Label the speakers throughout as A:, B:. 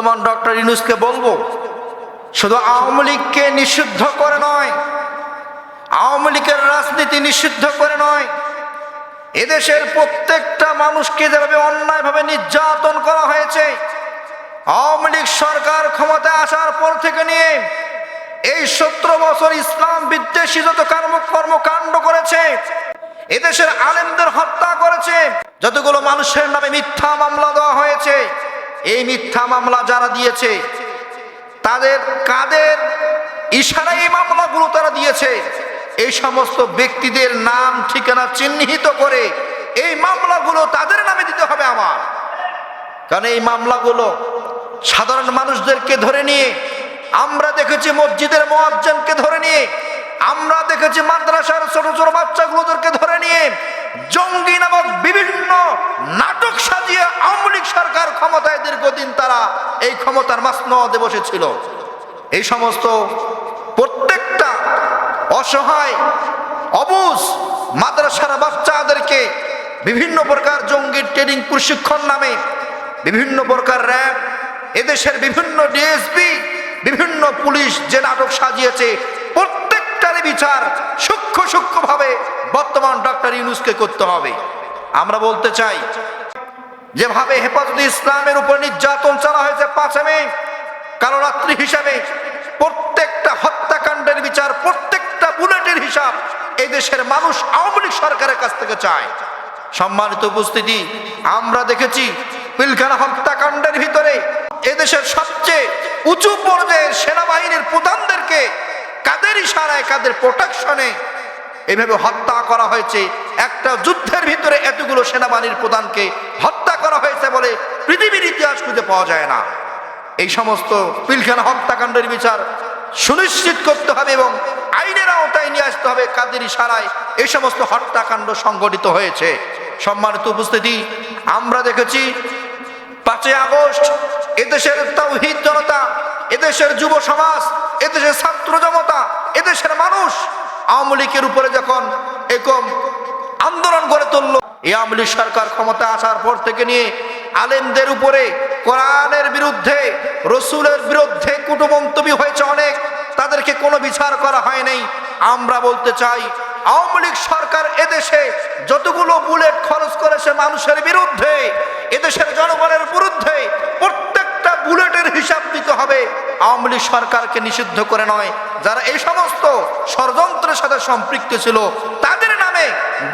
A: বর্তমান ডক্টর ইনুসকে বলব, শুধু আওয়ামী লীগকে নিষিদ্ধ করে নয়, আওয়ামী লীগের রাজনীতি নিষিদ্ধ করে নয়, এদেশের প্রত্যেকটা মানুষকে যেভাবে অন্যায়ভাবে নির্যাতন করা হয়েছে, আওয়ামী লীগ সরকার ক্ষমতায় আসার পর থেকে নিয়ে এই সতেরো বছর ইসলাম বিদ্বেষী যত কর্ম কর্মকাণ্ড করেছে, এদেশের আলেমদের হত্যা করেছে, যতগুলো মানুষের নামে মিথ্যা মামলা দেওয়া হয়েছে এই মিথ্যা মামলা যারা দিয়েছে, তাদের কাদের ইশারা এই মামলাগুলো তারা দিয়েছে? এই সমস্ত ব্যক্তিদের নাম, ঠিকানা চিহ্নিত করে এই মামলাগুলো তাদের নামে দিতে হবে আমার। কারণ এই মামলাগুলো সাধারণ মানুষদেরকে ধরে নিয়ে, আমরা দেখেছি মসজিদের মোয়াজ্জেনকে ধরে নিয়ে, আমরা দেখেছি মাদ্রাসার ছোট ছোট বাচ্চাগুলোদেরকে ধরে নিয়ে, জঙ্গি নামক বিভিন্ন নাটক ক্ষমতায় দীর্ঘদিন তারা এই ক্ষমতার মাসনদে বসেছিল। এই সমস্ত প্রত্যেকটা অসহায়, অবুজ মাদ্রাসার বাচ্চাদেরকে বিভিন্ন প্রকার জঙ্গির ট্রেনিং প্রশিক্ষণ নামে, বিভিন্ন প্রকার র্যাব, এদেশের বিভিন্ন ডিএসপি বিভিন্ন পুলিশ যে নাটক সাজিয়েছে প্রত্যেকটার বিচার সূক্ষ্ম সূক্ষ্মভাবে বর্তমান ডক্টর ইউনুসকে করতে হবে। আমরা বলতে চাই যেভাবে হেফাজতে ইসলামের উপর নির্যাতন চালা হয়েছে পাঁচে মে, কালো রাত্রি হিসাবে প্রত্যেকটা হত্যাকাণ্ডের বিচার, প্রত্যেকটা বুলেটের হিসাব এই দেশের মানুষ আওয়ামী লীগ সরকারের কাছ থেকে চায়। সম্মানিত উপস্থিতি, আমরা দেখেছি পিলখানা হত্যাকাণ্ডের ভিতরে এদেশের সবচেয়ে উঁচু পর্যায়ের সেনাবাহিনীর প্রধানদেরকে কাদের ইশারায়, কাদের প্রোটেকশনে এভাবে হত্যা করা হয়েছে? একটা যুদ্ধের ভিতরে এতগুলো সেনাবাহিনীর প্রধানকে হত্যা করা হয়েছে বলে পৃথিবীর ইতিহাস খুঁজে পাওয়া যায় না। এই সমস্ত পিলখানা হত্যাকাণ্ডের বিচার সুনিশ্চিত করতে হবে এবং আইনের আওতায় নিয়ে আসতে হবে কাদের ইশারায় এই সমস্ত হত্যাকাণ্ড সংগঠিত হয়েছে। সম্মানিত উপস্থিতি, আমরা দেখেছি পাঁচই আগস্ট, এদেশের তৌহিদ জনতা, এদেশের যুব সমাজ, এদেশের ছাত্র জনতা, এদেশের মানুষ আওয়ামী লীগের উপরে যখন এরকম আন্দোলন গড়ে তুলল। এই আওয়ামী লীগ সরকার ক্ষমতা আসার পর থেকে নিয়ে আলেমদের উপরে কোরআনের বিরুদ্ধে, রসুলের বিরুদ্ধে কুটমন্তব্য হয়েছে অনেক। তাদেরকে কোনো বিচার করা হয় নাই। আমরা বলতে চাই, আওয়ামী লীগ সরকার এদেশে যতগুলো বুলেট খরচ করেছে মানুষের বিরুদ্ধে, এদেশের জনগণের বিরুদ্ধে প্রত্যেকটা বুলেটের হিসাব দিতে হবে। আওয়ামী লীগ সরকারকে নিষিদ্ধ করে নয়। যারা এই সমস্ত ষড়যন্ত্রের সাথে সম্পৃক্ত ছিল, তাদের নামে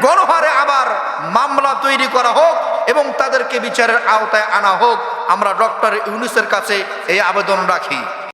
A: গণহারে আবার মামলা তৈরি করা হোক এবং তাদেরকে বিচারের আওতায় আনা হোক, আমরা ডক্টর ইউনুসের কাছে এই আবেদন রাখি।